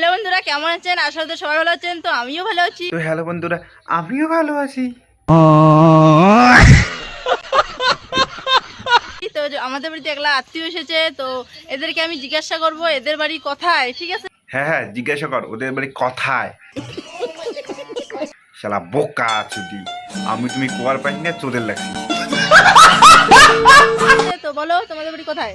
Hello বন্ধুরা কেমন আছেন? আশা করি সবাই ভালো আছেন তো আমিও ভালো আছি। তো হ্যালো বন্ধুরা আমিও ভালো আছি। তো আমাদের বাড়িতে একলা আত্মীয় এসেছে তো এদেরকে আমি জিজ্ঞাসা করব এদের বাড়ি কোথায়? ঠিক আছে? হ্যাঁ হ্যাঁ জিজ্ঞাসা কর ওদের বাড়ি কথায়? শালা বোকা চুদি আমি তুমি কোয়ার পাইনি না চোদের লাগছি। তো বলো তোমাদের বাড়ি কোথায়?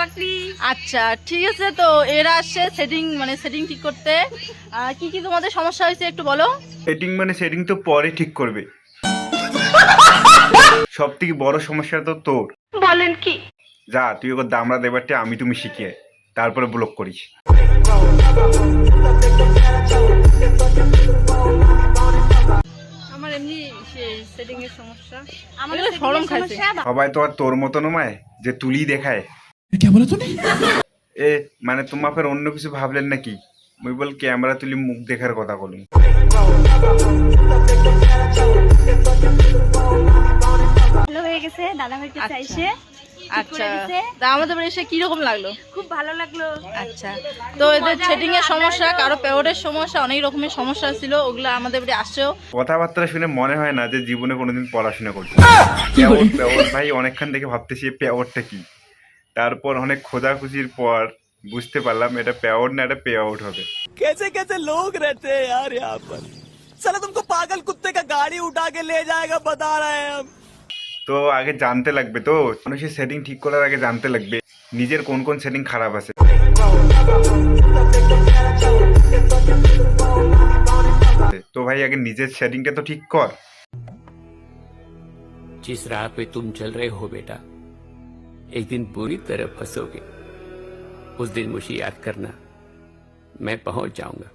বাড়ি আচ্ছা ঠিক আছে তো এরা আসছে সেটিং মানে সেটিং ঠিক করতে। কি কি তোমাদের সমস্যা হয়েছে একটু বলো? সেটিং মানে সেটিং তো পরে ঠিক করবে। সব থেকে বড় সমস্যা তো তোর। বলেন কি? যা তুই ওকে দামড়া দেবারটা আমি তুমি শিখিয়ে তারপরে ব্লক করিস। আমার এমনি সেটিং এর সমস্যা। আমার এগুলো শরম খাইছে। সবাই তো আর তোর মতো নমায় যে তুলি দেখায়। এ মানে তোমার ফের অন্য কিছু ভাবলেন নাকি? মুই বল ক্যামেরা তুলি মুখ দেখার কথা বলুন ভালো হয়ে গেছে দাদা ভাইকে আচ্ছা। চাইছে আচ্ছা। তা আমাদের বাড়ি এসে কীরকম লাগল? খুব ভালো লাগল। আচ্ছা। তো এদের সেটিং এর সমস্যা কারও পেওয়ারের সমস্যা অনেক রকমের সমস্যা ছিল ওগুলো আমাদের বাড়ি আসছেও। কথাবার্তা শুনে মনে হয় না যে জীবনে কোনোদিন পড়াশোনা করছে। পেওর ভাই অনেকক্ষণ থেকে ভাবতেছি এই পেওরটা কি? তারপর অনেক খোঁজাখুঁজির পর বুঝতে পারলাম এটা পেওর না এটা পে আউট হবে कैसे कैसे लोग रहते हैं यार यहाँ पर साला तुमको पागल कुत्ते का गाड़ी उठा के ले जाएगा बता रहे हैं हम তো আগে জানতে লাগবে তো মানুষের সেটিং ঠিক করার আগে জানতে লাগবে নিজের কোন কোন সেটিং খারাপ আছে তো ভাই আগে নিজের সেটিংটা তো ঠিক কর जिस राह पे तुम चल रहे हो बेटा एक दिन बुरी तरह फंसोगे। उस दिन मुझे याद करना मैं पहुँच जाऊँगा।